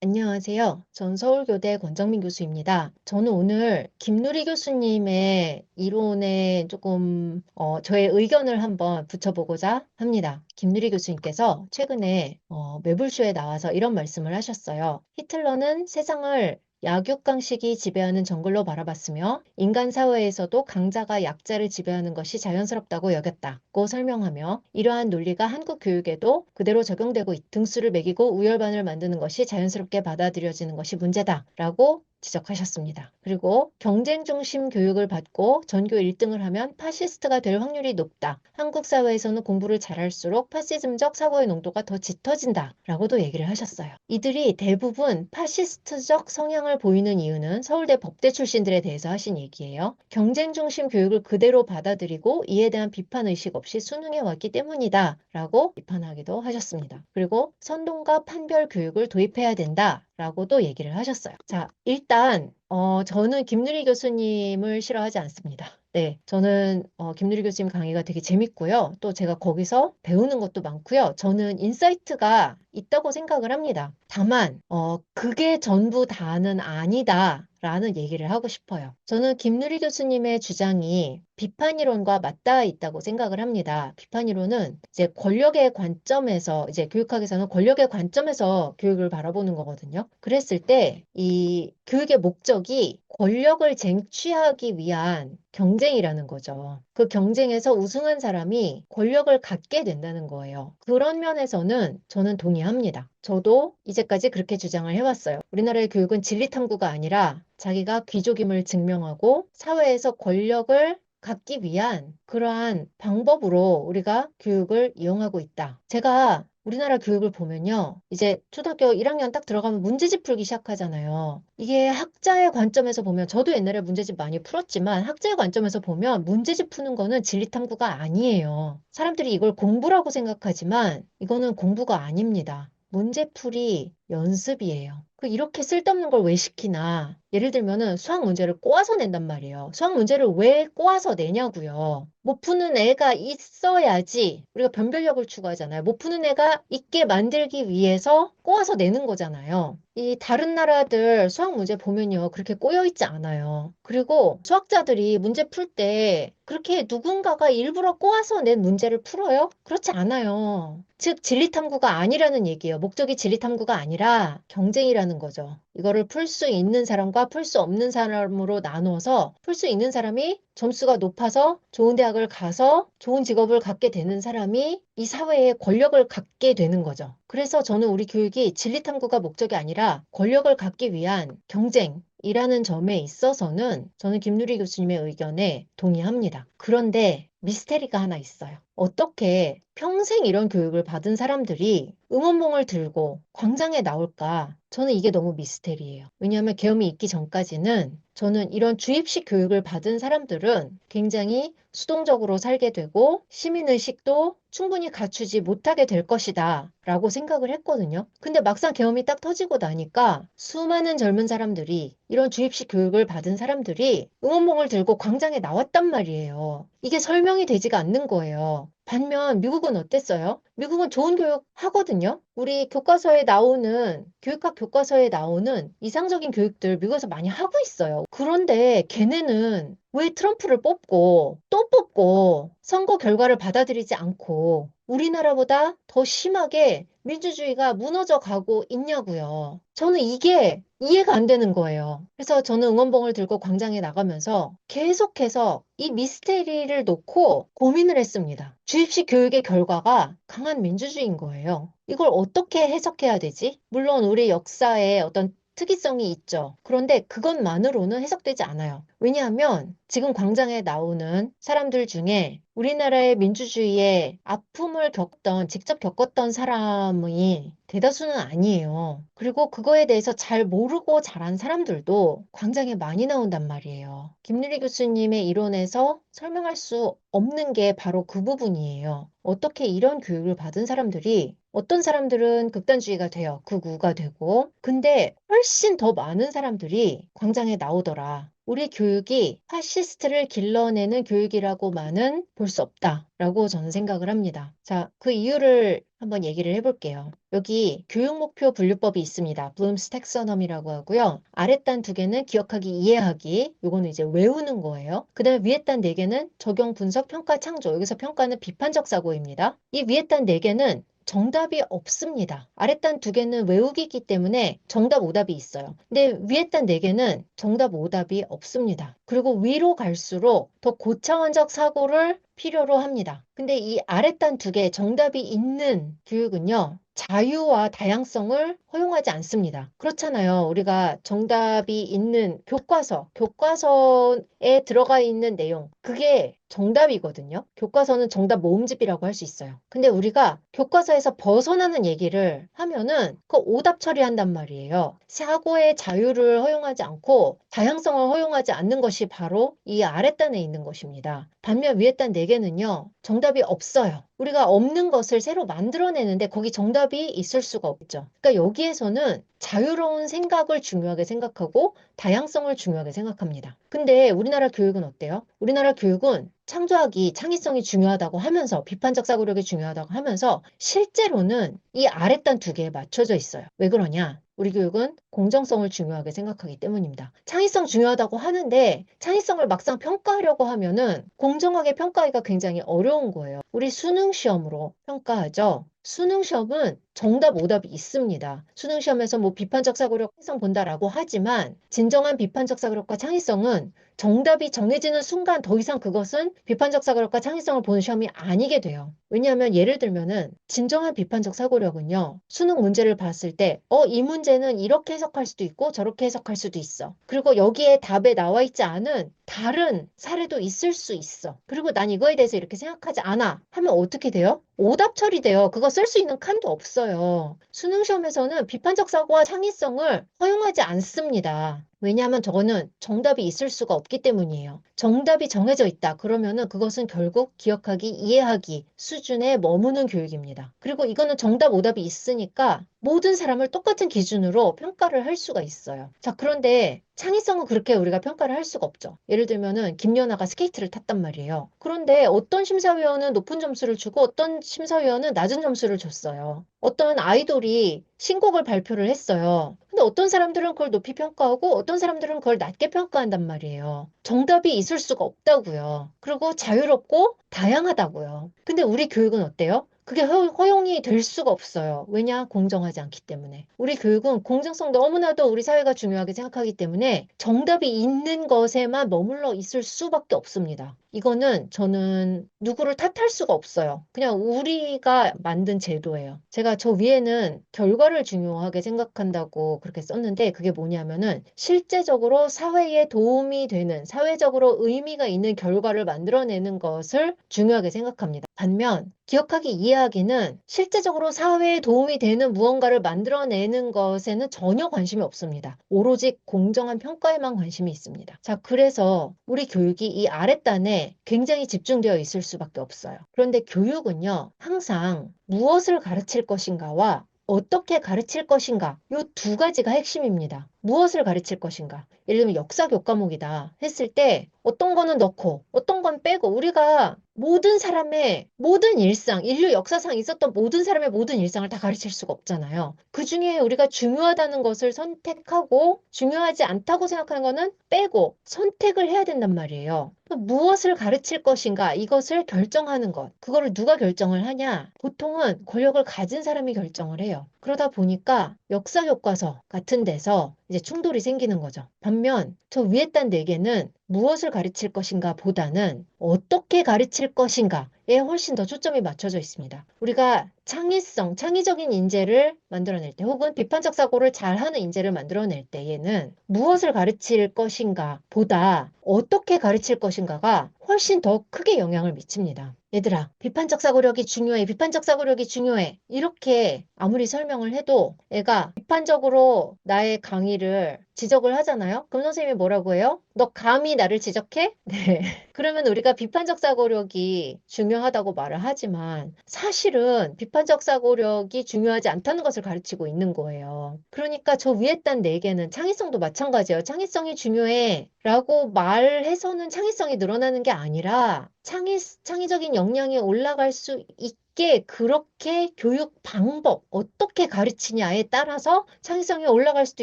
안녕하세요. 전 서울교대 권정민 교수입니다. 저는 오늘 김누리 교수님의 이론에 조금 어, 저의 의견을 한번 붙여보고자 합니다. 김누리 교수님께서 최근에 어, 매불쇼에 나와서 이런 말씀을 하셨어요. 히틀러는 세상을 약육강식이 지배하는 정글로 바라봤으며 인간 사회에서도 강자가 약자를 지배하는 것이 자연스럽다고 여겼다고 설명하며 이러한 논리가 한국 교육에도 그대로 적용되고 등수를 매기고 우열반을 만드는 것이 자연스럽게 받아들여지는 것이 문제다라고 지적하셨습니다. 그리고 경쟁 중심 교육을 받고 전교 1등을 하면 파시스트가 될 확률이 높다. 한국 사회에서는 공부를 잘할수록 파시즘적 사고의 농도가 더 짙어진다. 라고도 얘기를 하셨어요. 이들이 대부분 파시스트적 성향을 보이는 이유는 서울대 법대 출신들에 대해서 하신 얘기예요. 경쟁 중심 교육을 그대로 받아들이고 이에 대한 비판 의식 없이 수능해 왔기 때문이다. 라고 비판하기도 하셨습니다. 그리고 선동과 판별 교육을 도입해야 된다. 라고도 얘기를 하셨어요. 자, 일단 어, 저는 김누리 교수님을 싫어하지 않습니다. 네, 저는 어, 김누리 교수님 강의가 되게 재밌고요. 또 제가 거기서 배우는 것도 많고요. 저는 인사이트가 있다고 생각을 합니다. 다만 어, 그게 전부 다는 아니다. 라는 얘기를 하고 싶어요. 저는 김누리 교수님의 주장이 비판 이론과 맞닿아 있다고 생각을 합니다. 비판 이론은 이제 권력의 관점에서 이제 교육학에서는 권력의 관점에서 교육을 바라보는 거거든요. 그랬을 때 이 교육의 목적이 권력을 쟁취하기 위한 경쟁이라는 거죠. 그 경쟁에서 우승한 사람이 권력을 갖게 된다는 거예요. 그런 면에서는 저는 동의합니다. 저도 이제까지 그렇게 주장을 해왔어요. 우리나라의 교육은 진리 탐구가 아니라 자기가 귀족임을 증명하고 사회에서 권력을 갖기 위한 그러한 방법으로 우리가 교육을 이용하고 있다. 제가 우리나라 교육을 보면요. 이제 초등학교 1학년 딱 들어가면 문제집 풀기 시작하잖아요. 이게 학자의 관점에서 보면 저도 옛날에 문제집 많이 풀었지만 학자의 관점에서 보면 문제집 푸는 거는 진리탐구가 아니에요. 사람들이 이걸 공부라고 생각하지만 이거는 공부가 아닙니다. 문제풀이 연습이에요. 그 이렇게 쓸데없는 걸 왜 시키나. 예를 들면은 수학 문제를 꼬아서 낸단 말이에요. 수학 문제를 왜 꼬아서 내냐고요. 못 푸는 애가 있어야지 우리가 변별력을 추구하잖아요. 못 푸는 애가 있게 만들기 위해서 꼬아서 내는 거잖아요. 이 다른 나라들 수학 문제 보면요. 그렇게 꼬여 있지 않아요. 그리고 수학자들이 문제 풀 때 그렇게 누군가가 일부러 꼬아서 낸 문제를 풀어요? 그렇지 않아요. 즉 진리탐구가 아니라는 얘기예요. 목적이 진리탐구가 아니라 경쟁이라는 거죠. 이거를 풀 수 있는 사람과 풀 수 없는 사람으로 나눠서 풀 수 있는 사람이 점수가 높아서 좋은 대학을 가서 좋은 직업을 갖게 되는 사람이 이 사회에 권력을 갖게 되는 거죠. 그래서 저는 우리 교육이 진리 탐구가 목적이 아니라 권력을 갖기 위한 경쟁, 이라는 점에 있어서는 저는 김누리 교수님의 의견에 동의합니다. 그런데 미스테리가 하나 있어요. 어떻게 평생 이런 교육을 받은 사람들이 응원봉을 들고 광장에 나올까? 저는 이게 너무 미스테리예요. 왜냐하면 계엄이 있기 전까지는 저는 이런 주입식 교육을 받은 사람들은 굉장히 수동적으로 살게 되고 시민의식도 충분히 갖추지 못하게 될 것이다 라고 생각을 했거든요. 근데 막상 계엄이 딱 터지고 나니까 수많은 젊은 사람들이 이런 주입식 교육을 받은 사람들이 응원봉을 들고 광장에 나왔단 말이에요. 이게 설명이 되지가 않는 거예요. 반면 미국은 어땠어요? 미국은 좋은 교육 하거든요. 우리 교과서에 나오는 교육학 교과서에 나오는 이상적인 교육들 미국에서 많이 하고 있어요. 그런데 걔네는 왜 트럼프를 뽑고 또 뽑고 선거 결과를 받아들이지 않고 우리나라보다 더 심하게 민주주의가 무너져 가고 있냐고요. 저는 이게 이해가 안 되는 거예요. 그래서 저는 응원봉을 들고 광장에 나가면서 계속해서 이 미스테리를 놓고 고민을 했습니다. 주입식 교육의 결과가 강한 민주주의인 거예요. 이걸 어떻게 해석해야 되지? 물론 우리 역사에 어떤 특이성이 있죠. 그런데 그것만으로는 해석되지 않아요. 왜냐하면 지금 광장에 나오는 사람들 중에 우리나라의 민주주의의 아픔을 겪던, 직접 겪었던 사람이 대다수는 아니에요. 그리고 그거에 대해서 잘 모르고 자란 사람들도 광장에 많이 나온단 말이에요. 김누리 교수님의 이론에서 설명할 수 없는 게 바로 그 부분이에요. 어떻게 이런 교육을 받은 사람들이 어떤 사람들은 극단주의가 돼요. 극우가 되고. 근데 훨씬 더 많은 사람들이 광장에 나오더라. 우리 교육이 파시스트를 길러내는 교육이라고만은 볼 수 없다라고 저는 생각을 합니다. 자, 그 이유를 한번 얘기를 해볼게요. 여기 교육 목표 분류법이 있습니다. 블룸스 텍서넘이라고 하고요. 아랫단 두 개는 기억하기, 이해하기. 요거는 이제 외우는 거예요. 그 다음에 위에 단 네 개는 적용, 분석, 평가, 창조. 여기서 평가는 비판적 사고입니다. 이 위에 단 네 개는 정답이 없습니다. 아랫단 두 개는 외우기이기 때문에 정답 오답이 있어요. 근데 위에 단 네 개는 정답 오답이 없습니다. 그리고 위로 갈수록 더 고차원적 사고를 필요로 합니다. 근데 이 아랫단 두 개 정답이 있는 교육은요. 자유와 다양성을 허용하지 않습니다. 그렇잖아요. 우리가 정답이 있는 교과서, 교과서에 들어가 있는 내용, 그게 정답이거든요. 교과서는 정답 모음집이라고 할 수 있어요. 근데 우리가 교과서에서 벗어나는 얘기를 하면은 그 오답 처리한단 말이에요. 사고의 자유를 허용하지 않고 다양성을 허용하지 않는 것이 바로 이 아랫단에 있는 것입니다. 반면 위에단 4개는요. 정답이 없어요. 우리가 없는 것을 새로 만들어내는데 거기 정답이 있을 수가 없죠. 그러니까 여기 에서는 자유로운 생각을 중요하게 생각하고 다양성을 중요하게 생각합니다. 근데 우리나라 교육은 어때요? 우리나라 교육은 창조하기, 창의성이 중요하다고 하면서 비판적 사고력이 중요하다고 하면서 실제로는 이 아랫단 두 개에 맞춰져 있어요. 왜 그러냐? 우리 교육은 공정성을 중요하게 생각하기 때문입니다. 창의성 중요하다고 하는데 창의성을 막상 평가하려고 하면은 공정하게 평가하기가 굉장히 어려운 거예요. 우리 수능 시험으로 평가하죠. 수능 시험은 정답 오답이 있습니다. 수능 시험에서 뭐 비판적 사고력 창의성 본다라고 하지만 진정한 비판적 사고력과 창의성은 정답이 정해지는 순간 더 이상 그것은 비판적 사고력과 창의성을 보는 시험이 아니게 돼요. 왜냐하면 예를 들면은 진정한 비판적 사고력은요. 수능 문제를 봤을 때 어, 이 문제는 이렇게 해석할 수도 있고 저렇게 해석할 수도 있어. 그리고 여기에 답에 나와 있지 않은 다른 사례도 있을 수 있어. 그리고 난 이거에 대해서 이렇게 생각하지 않아. 하면 어떻게 돼요? 오답 처리돼요. 그거 쓸 수 있는 칸도 없어요. 수능 시험에서는 비판적 사고와 창의성을 허용하지 않습니다. 왜냐하면 저거는 정답이 있을 수가 없기 때문이에요. 정답이 정해져 있다. 그러면은 그것은 결국 기억하기, 이해하기 수준에 머무는 교육입니다. 그리고 이거는 정답, 오답이 있으니까 모든 사람을 똑같은 기준으로 평가를 할 수가 있어요. 자, 그런데 창의성은 그렇게 우리가 평가를 할 수가 없죠. 예를 들면은 김연아가 스케이트를 탔단 말이에요. 그런데 어떤 심사위원은 높은 점수를 주고 어떤 심사위원은 낮은 점수를 줬어요. 어떤 아이돌이 신곡을 발표를 했어요. 근데 어떤 사람들은 그걸 높이 평가하고 어떤 사람들은 그걸 낮게 평가한단 말이에요. 정답이 있을 수가 없다고요. 그리고 자유롭고 다양하다고요. 근데 우리 교육은 어때요? 그게 허용이 될 수가 없어요. 왜냐? 공정하지 않기 때문에. 우리 교육은 공정성 너무나도 우리 사회가 중요하게 생각하기 때문에 정답이 있는 것에만 머물러 있을 수밖에 없습니다. 이거는 저는 누구를 탓할 수가 없어요. 그냥 우리가 만든 제도예요. 제가 저 위에는 결과를 중요하게 생각한다고 그렇게 썼는데 그게 뭐냐면은 실제적으로 사회에 도움이 되는 사회적으로 의미가 있는 결과를 만들어내는 것을 중요하게 생각합니다. 반면 기억하기, 이해하기는 실제적으로 사회에 도움이 되는 무언가를 만들어내는 것에는 전혀 관심이 없습니다. 오로지 공정한 평가에만 관심이 있습니다. 자, 그래서 우리 교육이 이 아랫단에 굉장히 집중되어 있을 수밖에 없어요. 그런데 교육은요, 항상 무엇을 가르칠 것인가와 어떻게 가르칠 것인가 이 두 가지가 핵심입니다. 무엇을 가르칠 것인가 예를 들면 역사 교 과목이다 했을 때 어떤 거는 넣고 어떤 건 빼고 우리가 모든 사람의 모든 일상, 인류 역사상 있었던 모든 사람의 모든 일상을 다 가르칠 수가 없잖아요. 그 중에 우리가 중요하다는 것을 선택하고 중요하지 않다고 생각하는 거는 빼고 선택을 해야 된단 말이에요. 무엇을 가르칠 것인가 이것을 결정하는 것. 그거를 누가 결정을 하냐? 보통은 권력을 가진 사람이 결정을 해요. 그러다 보니까 역사 교과서 같은 데서 이제 충돌이 생기는 거죠. 반면 저 위에 단 4개는 무엇을 가르칠 것인가 보다는 어떻게 가르칠 것인가에 훨씬 더 초점이 맞춰져 있습니다. 우리가 창의성, 창의적인 인재를 만들어낼 때 혹은 비판적 사고를 잘하는 인재를 만들어낼 때에는 무엇을 가르칠 것인가 보다 어떻게 가르칠 것인가가 훨씬 더 크게 영향을 미칩니다. 얘들아, 비판적 사고력이 중요해, 비판적 사고력이 중요해. 이렇게 아무리 설명을 해도 애가 비판적으로 나의 강의를 지적을 하잖아요. 그럼 선생님이 뭐라고 해요? 너 감히 나를 지적해? 네. 그러면 우리가 비판적 사고력이 중요하다고 말을 하지만 사실은 비판적 사고력이 중요하지 않다는 것을 가르치고 있는 거예요. 그러니까 저 위에 단 4개는 창의성도 마찬가지예요. 창의성이 중요해 라고 말해서는 창의성이 늘어나는 게 아니라 창의, 창의적인 역량이 올라갈 수 있게 그렇게 교육 방법, 어떻게 가르치냐에 따라서 창의성이 올라갈 수도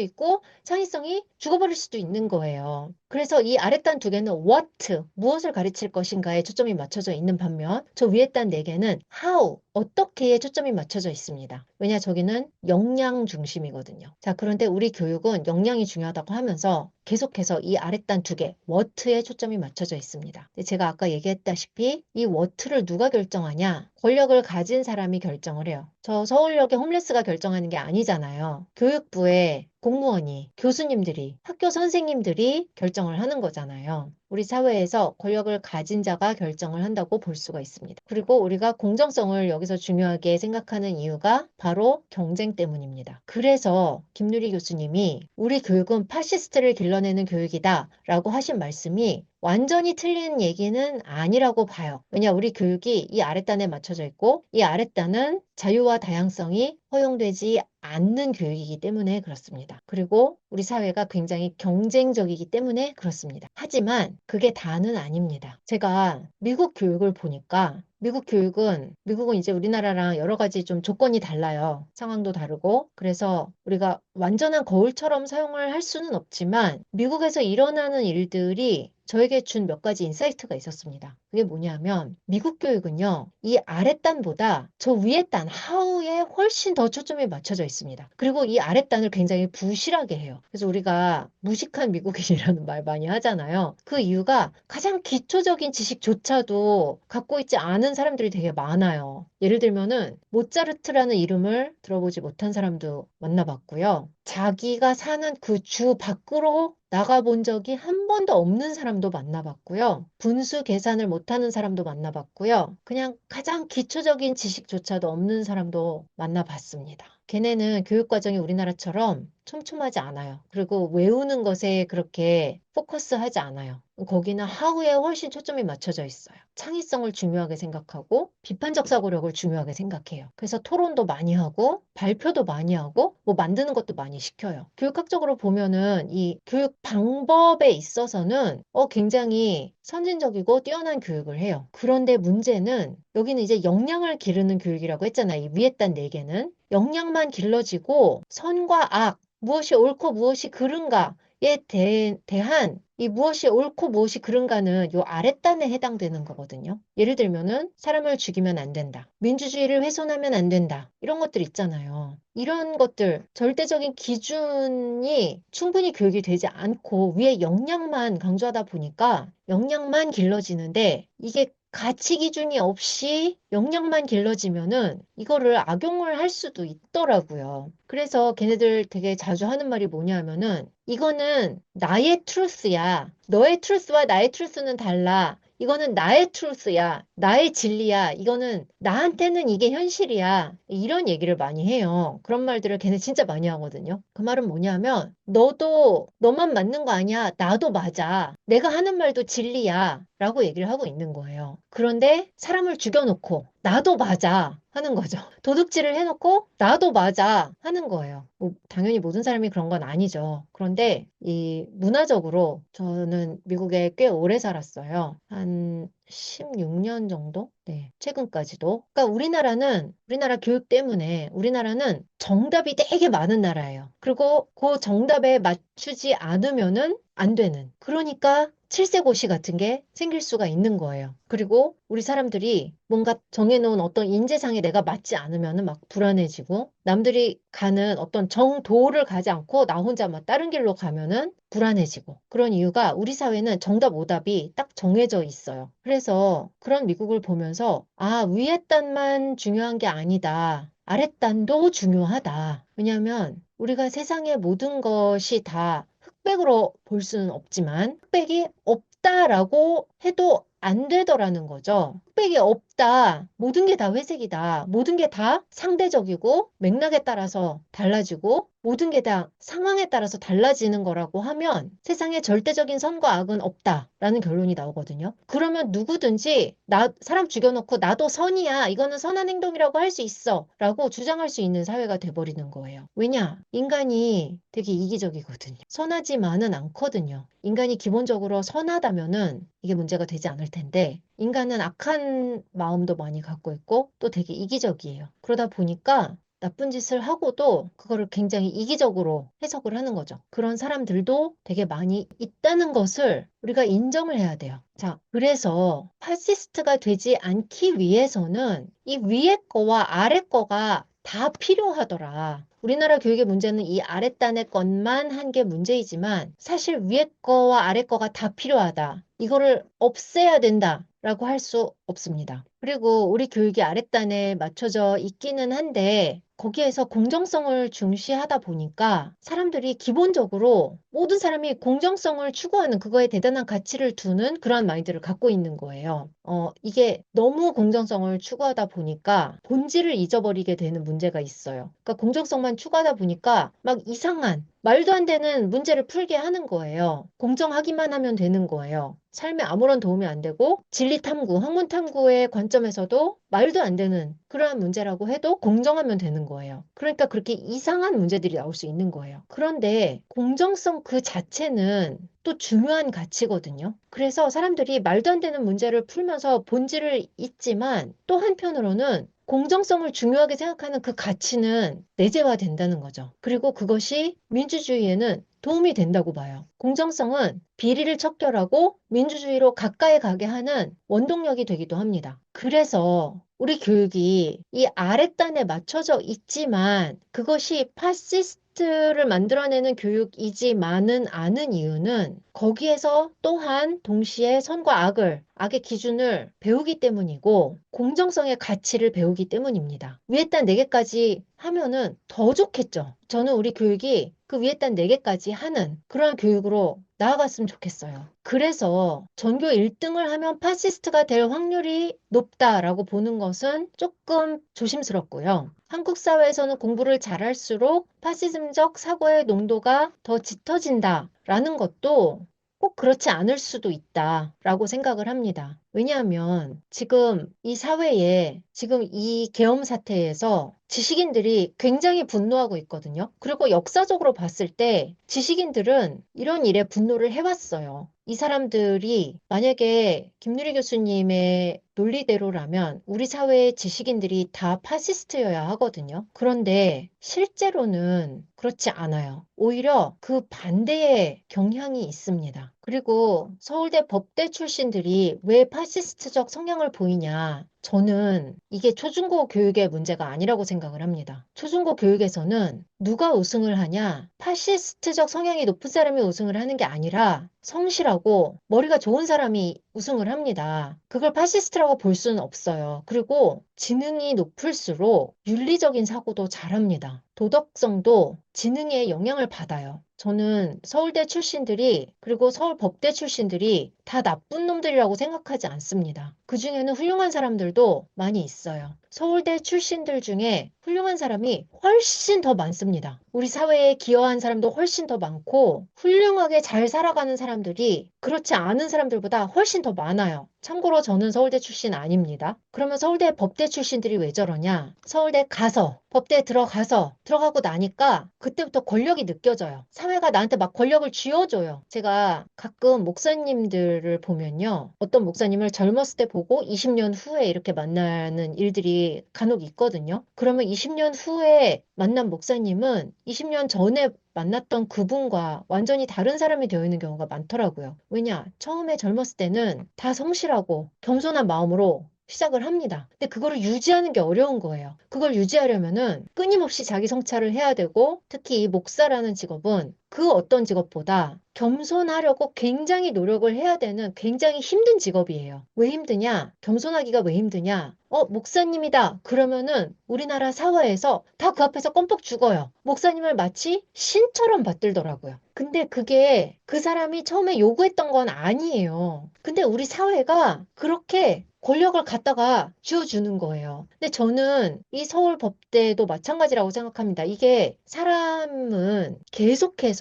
있고 창의성이 죽어버릴 수도 있는 거예요. 그래서 이 아랫단 두 개는 what, 무엇을 가르칠 것인가에 초점이 맞춰져 있는 반면 저 위에 단 네 개는 how, 어떻게에 초점이 맞춰져 있습니다. 왜냐 저기는 역량 중심이거든요. 자 그런데 우리 교육은 역량이 중요하다고 하면서 계속해서 이 아랫단 두 개, what에 초점이 맞춰져 있습니다. 제가 아까 얘기했다시피 이 what를 누가 결정하냐? 권력을 가진 사람이 결정을 해요. 저 서울역의 홈레스가 결정하는 게 아니잖아요. 교육부의 공무원이, 교수님들이, 학교 선생님들이 결정을 하는 거잖아요. 우리 사회에서 권력을 가진 자가 결정을 한다고 볼 수가 있습니다. 그리고 우리가 공정성을 여기서 중요하게 생각하는 이유가 바로 경쟁 때문입니다. 그래서 김누리 교수님이 우리 교육은 파시스트를 길러내는 교육이다 라고 하신 말씀이 완전히 틀린 얘기는 아니라고 봐요. 왜냐 우리 교육이 이 아랫단에 맞춰져 있고 이 아랫단은 자유와 다양성이 허용되지 않는 교육이기 때문에 그렇습니다. 그리고 우리 사회가 굉장히 경쟁적이기 때문에 그렇습니다. 하지만 그게 다는 아닙니다. 제가 미국 교육을 보니까 미국 교육은 미국은 이제 우리나라랑 여러 가지 좀 조건이 달라요. 상황도 다르고 그래서 우리가 완전한 거울처럼 사용을 할 수는 없지만 미국에서 일어나는 일들이 저에게 준 몇 가지 인사이트가 있었습니다. 그게 뭐냐면 미국 교육은요. 이 아랫단보다 저 위에 단 하우에 훨씬 더 초점이 맞춰져 있습니다. 그리고 이 아랫단을 굉장히 부실하게 해요. 그래서 우리가 무식한 미국인이라는 말 많이 하잖아요. 그 이유가 가장 기초적인 지식조차도 갖고 있지 않은 사람들이 되게 많아요. 예를 들면은 모차르트라는 이름을 들어보지 못한 사람도 만나봤고요. 자기가 사는 그 주 밖으로 나가본 적이 한 번도 없는 사람도 만나봤고요. 분수 계산을 못하는 사람도 만나봤고요. 그냥 가장 기초적인 지식조차도 없는 사람도 만나봤습니다. 걔네는 교육과정이 우리나라처럼 촘촘하지 않아요. 그리고 외우는 것에 그렇게 포커스하지 않아요. 거기는 하우에 훨씬 초점이 맞춰져 있어요. 창의성을 중요하게 생각하고 비판적 사고력을 중요하게 생각해요. 그래서 토론도 많이 하고 발표도 많이 하고 뭐 만드는 것도 많이 시켜요. 교육학적으로 보면은 이 교육 방법에 있어서는 어 굉장히 선진적이고 뛰어난 교육을 해요. 그런데 문제는 여기는 이제 역량을 기르는 교육이라고 했잖아요. 이 위에 단 4개는. 역량만 길러지고 선과 악, 무엇이 옳고 무엇이 그른가에 대, 대한 이 무엇이 옳고 무엇이 그른가는 요 아랫단에 해당되는 거거든요. 예를 들면은 사람을 죽이면 안 된다. 민주주의를 훼손하면 안 된다. 이런 것들 있잖아요. 이런 것들 절대적인 기준이 충분히 교육이 되지 않고 위에 역량만 강조하다 보니까 역량만 길러지는데 이게 가치 기준이 없이 역량만 길러지면은 이거를 악용을 할 수도 있더라고요. 그래서 걔네들 되게 자주 하는 말이 뭐냐 하면은 이거는 나의 트루스야. 너의 트루스와 나의 트루스는 달라. 이거는 나의 트루스야. 나의 진리야. 이거는 나한테는 이게 현실이야. 이런 얘기를 많이 해요. 그런 말들을 걔네 진짜 많이 하거든요. 그 말은 뭐냐면 너도 너만 맞는 거 아니야. 나도 맞아. 내가 하는 말도 진리야. 라고 얘기를 하고 있는 거예요. 그런데 사람을 죽여놓고 나도 맞아 하는 거죠. 도둑질을 해놓고 나도 맞아 하는 거예요. 뭐 당연히 모든 사람이 그런 건 아니죠. 그런데 이 문화적으로 저는 미국에 꽤 오래 살았어요. 한 16년 정도? 네, 최근까지도. 그러니까 우리나라는 우리나라 교육 때문에 우리나라는 정답이 되게 많은 나라예요. 그리고 그 정답에 맞추지 않으면은 안 되는. 그러니까 칠세고시 같은 게 생길 수가 있는 거예요. 그리고 우리 사람들이 뭔가 정해놓은 어떤 인재상에 내가 맞지 않으면 막 불안해지고 남들이 가는 어떤 정도를 가지 않고 나 혼자 막 다른 길로 가면은 불안해지고 그런 이유가 우리 사회는 정답 오답이 딱 정해져 있어요. 그래서 그런 미국을 보면서 아 위에 단만 중요한 게 아니다. 아랫단도 중요하다. 왜냐하면 우리가 세상의 모든 것이 다 흑백으로 볼 수는 없지만 흑백이 없다라고 해도 안 되더라는 거죠. 흑백이 없다. 모든 게 다 회색이다. 모든 게 다 상대적이고 맥락에 따라서 달라지고 모든 게 다 상황에 따라서 달라지는 거라고 하면 세상에 절대적인 선과 악은 없다라는 결론이 나오거든요. 그러면 누구든지 나 사람 죽여놓고 나도 선이야. 이거는 선한 행동이라고 할 수 있어. 라고 주장할 수 있는 사회가 돼버리는 거예요. 왜냐? 인간이 되게 이기적이거든요. 선하지만은 않거든요. 인간이 기본적으로 선하다면은 이게 문제가 되지 않을 텐데 인간은 악한 마음도 많이 갖고 있고 또 되게 이기적이에요. 그러다 보니까 나쁜 짓을 하고도 그거를 굉장히 이기적으로 해석을 하는 거죠. 그런 사람들도 되게 많이 있다는 것을 우리가 인정을 해야 돼요. 자, 그래서 파시스트가 되지 않기 위해서는 이 위에 거와 아래 거가 다 필요하더라. 우리나라 교육의 문제는 이 아랫단의 것만 한 게 문제이지만 사실 위에 거와 아래 거가 다 필요하다. 이거를 없애야 된다. 라고 할 수 없습니다. 그리고 우리 교육이 아랫단에 맞춰져 있기는 한데 거기에서 공정성을 중시하다 보니까 사람들이 기본적으로 모든 사람이 공정성을 추구하는 그거에 대단한 가치를 두는 그러한 마인드를 갖고 있는 거예요. 어, 이게 너무 공정성을 추구하다 보니까 본질을 잊어버리게 되는 문제가 있어요. 그러니까 공정성만 추구하다 보니까 막 이상한 말도 안 되는 문제를 풀게 하는 거예요. 공정하기만 하면 되는 거예요. 삶에 아무런 도움이 안 되고 진리 탐구, 학문 탐구의 관점 에서도 말도 안 되는 그러한 문제라고 해도 공정하면 되는 거예요. 그러니까 그렇게 이상한 문제들이 나올 수 있는 거예요. 그런데 공정성 그 자체는 또 중요한 가치거든요. 그래서 사람들이 말도 안 되는 문제를 풀면서 본질을 잊지만 또 한편으로는 공정성을 중요하게 생각하는 그 가치는 내재화 된다는 거죠. 그리고 그것이 민주주의에는 도움이 된다고 봐요. 공정성은 비리를 척결하고 민주주의로 가까이 가게 하는 원동력이 되기도 합니다. 그래서 우리 교육이 이 아랫단에 맞춰져 있지만 그것이 파시스트 를 만들어내는 교육이지만은 않은 이유는 거기에서 또한 동시에 선과 악을 악의 기준을 배우기 때문이고 공정성의 가치를 배우기 때문입니다. 위에 단 4개까지 하면은 더 좋겠죠. 저는 우리 교육이 그 위에 단 4개까지 하는 그런 교육으로 나아갔으면 좋겠어요. 그래서 전교 1등을 하면 파시스트가 될 확률이 높다라고 보는 것은 조금 조심스럽고요. 한국 사회에서는 공부를 잘할수록 파시즘적 사고의 농도가 더 짙어진다라는 것도 꼭 그렇지 않을 수도 있다라고 생각을 합니다. 왜냐하면 지금 이 사회에 지금 이 계엄 사태에서 지식인들이 굉장히 분노하고 있거든요. 그리고 역사적으로 봤을 때 지식인들은 이런 일에 분노를 해왔어요. 이 사람들이 만약에 김누리 교수님의 논리대로라면 우리 사회의 지식인들이 다 파시스트여야 하거든요. 그런데 실제로는 그렇지 않아요. 오히려 그 반대의 경향이 있습니다. 그리고 서울대 법대 출신들이 왜 파시스트적 성향을 보이냐? 저는 이게 초중고 교육의 문제가 아니라고 생각을 합니다. 초중고 교육에서는 누가 우승을 하냐? 파시스트적 성향이 높은 사람이 우승을 하는 게 아니라 성실하고 머리가 좋은 사람이 우승을 합니다. 그걸 파시스트라고 볼 수는 없어요. 그리고 지능이 높을수록 윤리적인 사고도 잘합니다. 도덕성도 지능에 영향을 받아요. 저는 서울대 출신들이 그리고 서울 법대 출신들이 다 나쁜 놈들이라고 생각하지 않습니다. 그 중에는 훌륭한 사람들도 많이 있어요. 서울대 출신들 중에 훌륭한 사람이 훨씬 더 많습니다. 우리 사회에 기여한 사람도 훨씬 더 많고 훌륭하게 잘 살아가는 사람들이 그렇지 않은 사람들보다 훨씬 더 많아요. 참고로 저는 서울대 출신 아닙니다. 그러면 서울대 법대 출신들이 왜 저러냐? 서울대 가서 법대에 들어가서 들어가고 나니까 그때부터 권력이 느껴져요. 사회가 나한테 막 권력을 쥐어줘요. 제가 가끔 목사님들을 보면요. 어떤 목사님을 젊었을 때 보고 20년 후에 이렇게 만나는 일들이 간혹 있거든요. 그러면 20년 후에 만난 목사님은 20년 전에 만났던 그분과 완전히 다른 사람이 되어 있는 경우가 많더라고요. 왜냐? 처음에 젊었을 때는 다 성실하고 겸손한 마음으로 시작을 합니다. 근데 그거를 유지하는 게 어려운 거예요. 그걸 유지하려면은 끊임없이 자기 성찰을 해야 되고 특히 이 목사라는 직업은 그 어떤 직업보다 겸손하려고 굉장히 노력을 해야 되는 굉장히 힘든 직업이에요. 왜 힘드냐? 겸손하기가 왜 힘드냐? 어, 목사님이다. 그러면은 우리나라 사회에서 다 그 앞에서 껌뻑 죽어요. 목사님을 마치 신처럼 받들더라고요. 근데 그게 그 사람이 처음에 요구했던 건 아니에요. 근데 우리 사회가 그렇게 권력을 갖다가 쥐어주는 거예요. 근데 저는 이 서울 법대도 마찬가지라고 생각합니다. 이게 사람은 계속해서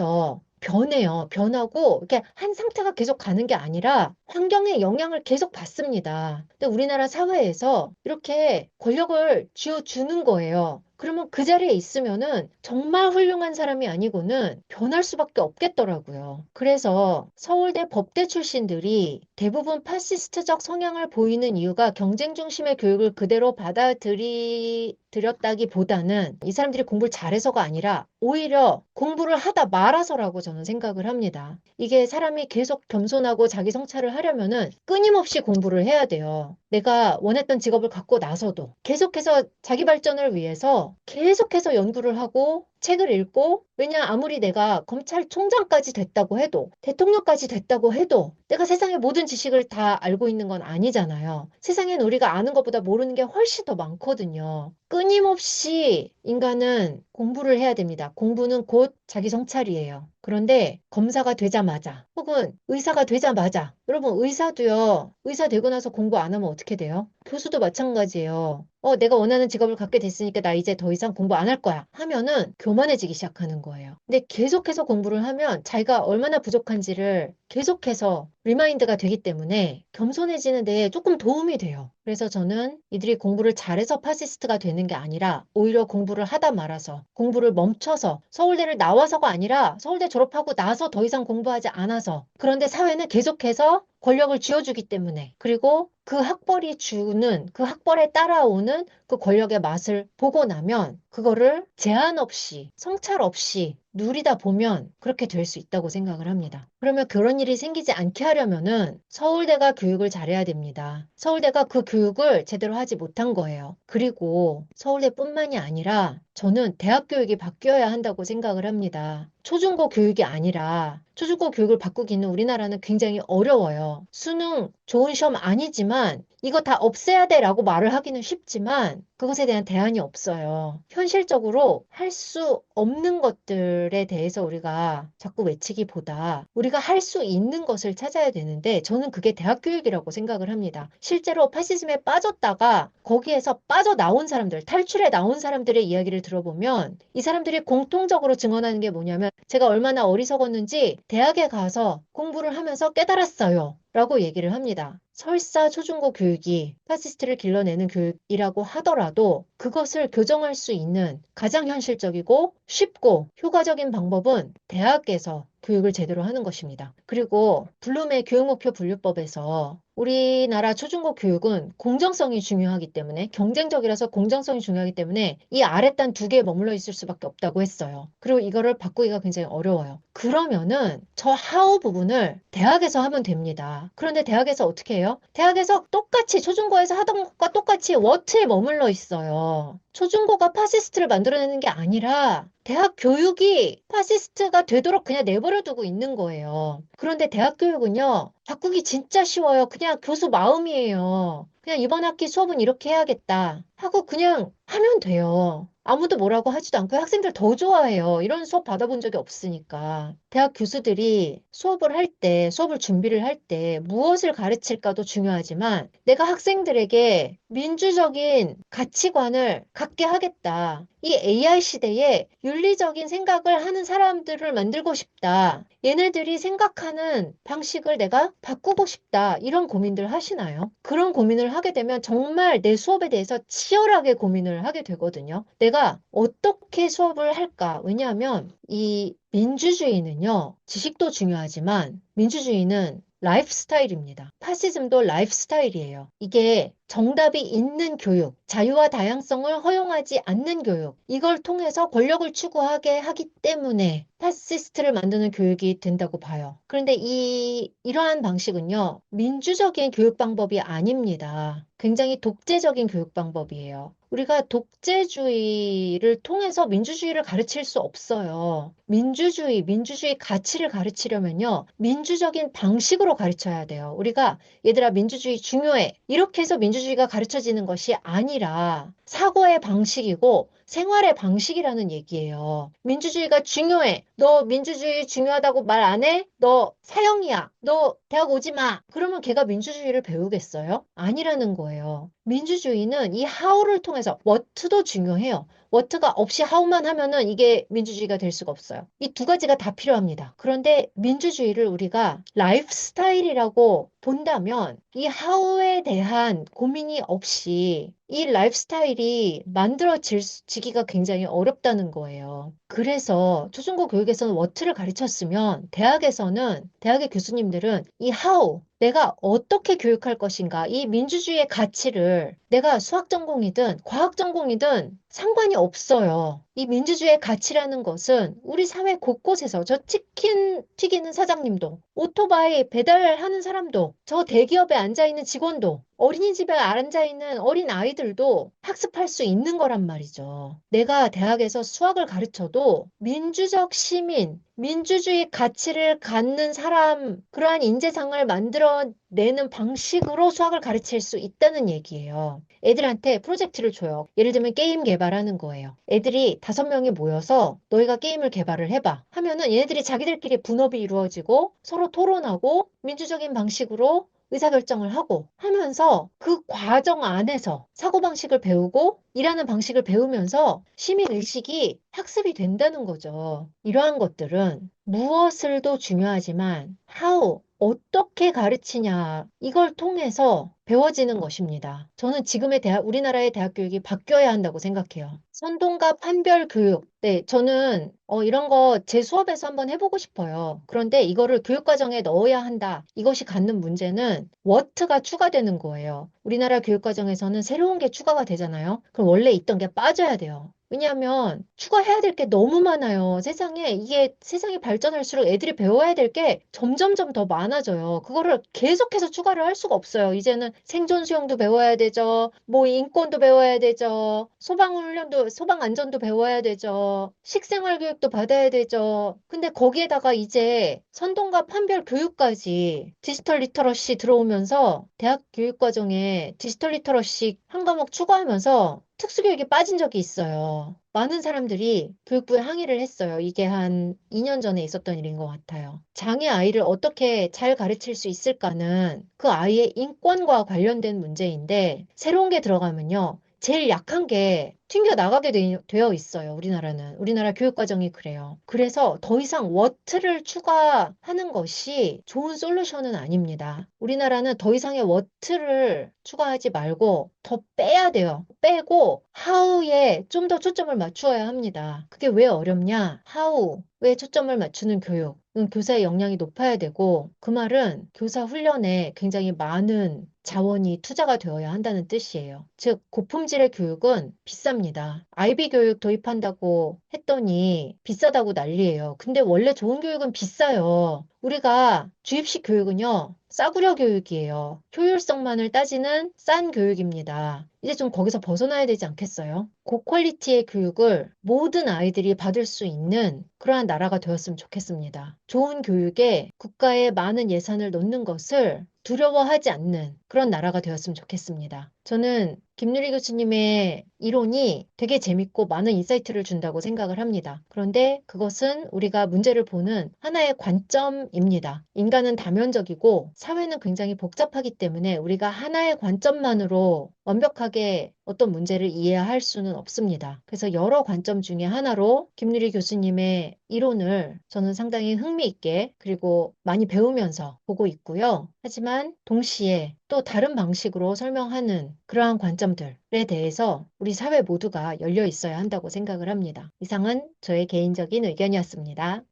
변해요. 변하고 이렇게 한 상태가 계속 가는 게 아니라 환경의 영향을 계속 받습니다. 근데 우리나라 사회에서 이렇게 권력을 쥐어 주는 거예요. 그러면 그 자리에 있으면은 정말 훌륭한 사람이 아니고는 변할 수밖에 없겠더라고요. 그래서 서울대 법대 출신들이 대부분 파시스트적 성향을 보이는 이유가 경쟁 중심의 교육을 그대로 받아들이 들였다기보다는 이 사람들이 공부를 잘해서가 아니라 오히려 공부를 하다 말아서라고 저는 생각을 합니다. 이게 사람이 계속 겸손하고 자기 성찰을 하려면은 끊임없이 공부를 해야 돼요. 내가 원했던 직업을 갖고 나서도 계속해서 자기 발전을 위해서 계속해서 연구를 하고 책을 읽고 왜냐 아무리 내가 검찰총장까지 됐다고 해도 대통령까지 됐다고 해도 내가 세상의 모든 지식을 다 알고 있는 건 아니잖아요. 세상엔 우리가 아는 것보다 모르는 게 훨씬 더 많거든요. 끊임없이 인간은 공부를 해야 됩니다. 공부는 곧 자기 성찰이에요. 그런데 검사가 되자마자 혹은 의사가 되자마자 여러분 의사도요. 의사 되고 나서 공부 안 하면 어떻게 돼요? 교수도 마찬가지예요. 어, 내가 원하는 직업을 갖게 됐으니까 나 이제 더 이상 공부 안 할 거야. 하면은 교만해지기 시작하는 거예요. 근데 계속해서 공부를 하면 자기가 얼마나 부족한지를 계속해서 리마인드가 되기 때문에 겸손해지는 데 조금 도움이 돼요. 그래서 저는 이들이 공부를 잘해서 파시스트가 되는 게 아니라 오히려 공부를 하다 말아서 공부를 멈춰서 서울대를 나와서가 아니라 서울대 졸업하고 나서 더 이상 공부하지 않아서 그런데 사회는 계속해서 권력을 쥐어주기 때문에 그리고 그 학벌이 주는 그 학벌에 따라오는 그 권력의 맛을 보고 나면 그거를 제한 없이 성찰 없이 누리다 보면 그렇게 될 수 있다고 생각을 합니다. 그러면 그런 일이 생기지 않게 하려면은 서울대가 교육을 잘해야 됩니다. 서울대가 그 교육을 제대로 하지 못한 거예요. 그리고 서울대뿐만이 아니라 저는 대학 교육이 바뀌어야 한다고 생각을 합니다. 초중고 교육이 아니라 초중고 교육을 바꾸기는 우리나라는 굉장히 어려워요. 수능 좋은 시험 아니지만 이거 다 없애야 돼 라고 말을 하기는 쉽지만 그것에 대한 대안이 없어요. 현실적으로 할 수 없는 것들에 대해서 우리가 자꾸 외치기보다 우리가 할 수 있는 것을 찾아야 되는데 저는 그게 대학 교육이라고 생각을 합니다. 실제로 파시즘에 빠졌다가 거기에서 빠져나온 사람들, 탈출해 나온 사람들의 이야기를 들어보면 이 사람들이 공통적으로 증언하는 게 뭐냐면 제가 얼마나 어리석었는지 대학에 가서 공부를 하면서 깨달았어요. 라고 얘기를 합니다. 설사 초중고 교육이 파시스트를 길러내는 교육이라고 하더라도 그것을 교정할 수 있는 가장 현실적이고 쉽고 효과적인 방법은 대학에서 교육을 제대로 하는 것입니다. 그리고 블룸의 교육목표 분류법에서 우리나라 초중고 교육은 공정성이 중요하기 때문에 경쟁적이라서 공정성이 중요하기 때문에 이 아랫단 두 개에 머물러 있을 수밖에 없다고 했어요. 그리고 이거를 바꾸기가 굉장히 어려워요. 그러면은 저 하우 부분을 대학에서 하면 됩니다. 그런데 대학에서 어떻게 해요? 대학에서 똑같이 초중고에서 하던 것과 똑같이 워트에 머물러 있어요. 초중고가 파시스트를 만들어내는 게 아니라 대학 교육이 파시스트가 되도록 그냥 내버려 두고 있는 거예요. 그런데 대학 교육은요, 바꾸기 진짜 쉬워요. 그냥 교수 마음이에요. 그냥 이번 학기 수업은 이렇게 해야겠다 하고 그냥 하면 돼요. 아무도 뭐라고 하지도 않고 학생들 더 좋아해요. 이런 수업 받아본 적이 없으니까. 대학 교수들이 수업을 할 때, 수업을 준비를 할 때 무엇을 가르칠까도 중요하지만 내가 학생들에게 민주적인 가치관을 갖게 하겠다. 이 AI 시대에 윤리적인 생각을 하는 사람들을 만들고 싶다. 얘네들이 생각하는 방식을 내가 바꾸고 싶다. 이런 고민들 하시나요? 그런 고민을 하게 되면 정말 내 수업에 대해서 치열하게 고민을 하게 되거든요. 내가 어떻게 수업을 할까? 왜냐하면 이 민주주의는요, 지식도 중요하지만 민주주의는 라이프 스타일입니다. 파시즘도 라이프 스타일이에요. 이게 정답이 있는 교육, 자유와 다양성을 허용하지 않는 교육, 이걸 통해서 권력을 추구하게 하기 때문에 파시스트를 만드는 교육이 된다고 봐요. 그런데 이, 이러한 방식은요, 민주적인 교육 방법이 아닙니다. 굉장히 독재적인 교육 방법이에요. 우리가 독재주의를 통해서 민주주의를 가르칠 수 없어요. 민주주의, 민주주의 가치를 가르치려면요. 민주적인 방식으로 가르쳐야 돼요. 우리가 얘들아 민주주의 중요해. 이렇게 해서 민주주의가 가르쳐지는 것이 아니라 사고의 방식이고 생활의 방식이라는 얘기예요. 민주주의가 중요해. 너 민주주의 중요하다고 말 안 해? 너 사형이야. 너 대학 오지 마. 그러면 걔가 민주주의를 배우겠어요? 아니라는 거예요. 민주주의는 이 하우를 통해서 워트도 중요해요. 워트가 없이 하우만 하면은 이게 민주주의가 될 수가 없어요. 이 두 가지가 다 필요합니다. 그런데 민주주의를 우리가 라이프 스타일이라고 본다면 이 하우에 대한 고민이 없이 이 라이프 스타일이 만들어지기가 굉장히 어렵다는 거예요. 그래서 초중고 교육에서는 워트를 가르쳤으면 대학에서는 대학의 교수님들은 이 하우 내가 어떻게 교육할 것인가, 이 민주주의의 가치를 내가 수학 전공이든 과학 전공이든 상관이 없어요. 이 민주주의의 가치라는 것은 우리 사회 곳곳에서 저 치킨 튀기는 사장님도, 오토바이 배달하는 사람도, 저 대기업에 앉아있는 직원도, 어린이집에 앉아있는 어린 아이들도 학습할 수 있는 거란 말이죠. 내가 대학에서 수학을 가르쳐도 민주적 시민, 민주주의 가치를 갖는 사람, 그러한 인재상을 만들어 내는 방식으로 수학을 가르칠 수 있다는 얘기예요. 애들한테 프로젝트를 줘요. 예를 들면 게임 개발하는 거예요. 애들이 다섯 명이 모여서 너희가 게임을 개발을 해봐. 하면은 얘네들이 자기들끼리 분업이 이루어지고 서로 토론하고 민주적인 방식으로 의사결정을 하고 하면서 그 과정 안에서 사고방식을 배우고 일하는 방식을 배우면서 시민의식이 학습이 된다는 거죠. 이러한 것들은 무엇을도 중요하지만 how, 어떻게 가르치냐 이걸 통해서 배워지는 것입니다. 저는 지금의 대학, 우리나라의 대학 교육이 바뀌어야 한다고 생각해요. 선동과 판별 교육. 네, 저는 어, 이런 거 제 수업에서 한번 해보고 싶어요. 그런데 이거를 교육과정에 넣어야 한다. 이것이 갖는 문제는 워트가 추가되는 거예요. 우리나라 교육과정에서는 새로운 게 추가가 되잖아요. 그럼 원래 있던 게 빠져야 돼요. 왜냐하면 추가해야 될 게 너무 많아요. 세상에 이게 세상이 발전할수록 애들이 배워야 될 게 점점점 더 많아져요. 그거를 계속해서 추가를 할 수가 없어요. 이제는 생존 수영도 배워야 되죠. 뭐 인권도 배워야 되죠. 소방 훈련도 소방 안전도 배워야 되죠. 식생활 교육도 받아야 되죠. 근데 거기에다가 이제 선동과 판별 교육까지 디지털 리터러시 들어오면서 대학 교육 과정에 디지털 리터러시 한 과목 추가하면서 특수교육에 빠진 적이 있어요. 많은 사람들이 교육부에 항의를 했어요. 이게 한 2년 전에 있었던 일인 것 같아요. 장애 아이를 어떻게 잘 가르칠 수 있을까는 그 아이의 인권과 관련된 문제인데 새로운 게 들어가면요. 제일 약한 게 튕겨 나가게 되어 있어요. 우리나라는. 우리나라 교육과정이 그래요. 그래서 더 이상 워트를 추가하는 것이 좋은 솔루션은 아닙니다. 우리나라는 더 이상의 워트를 추가하지 말고 더 빼야 돼요. 빼고 하우에 좀 더 초점을 맞추어야 합니다. 그게 왜 어렵냐? 하우, 왜 초점을 맞추는 교육? 교사의 역량이 높아야 되고 그 말은 교사 훈련에 굉장히 많은 자원이 투자가 되어야 한다는 뜻이에요. 즉 고품질의 교육은 비쌉니다. IB 교육 도입한다고 했더니 비싸다고 난리예요. 근데 원래 좋은 교육은 비싸요. 우리가 주입식 교육은요, 싸구려 교육이에요. 효율성만을 따지는 싼 교육입니다. 이제 좀 거기서 벗어나야 되지 않겠어요? 고퀄리티의 교육을 모든 아이들이 받을 수 있는 그러한 나라가 되었으면 좋겠습니다. 좋은 교육에 국가의 많은 예산을 놓는 것을 두려워하지 않는 그런 나라가 되었으면 좋겠습니다. 저는 김누리 교수님의 이론이 되게 재밌고 많은 인사이트를 준다고 생각을 합니다. 그런데 그것은 우리가 문제를 보는 하나의 관점입니다. 인간은 다면적이고 사회는 굉장히 복잡하기 때문에 우리가 하나의 관점만으로 완벽하게 어떤 문제를 이해할 수는 없습니다. 그래서 여러 관점 중에 하나로 김누리 교수님의 이론을 저는 상당히 흥미있게 그리고 많이 배우면서 보고 있고요. 하지만 동시에 또 다른 방식으로 설명하는 그러한 관점들에 대해서 우리 사회 모두가 열려 있어야 한다고 생각을 합니다. 이상은 저의 개인적인 의견이었습니다.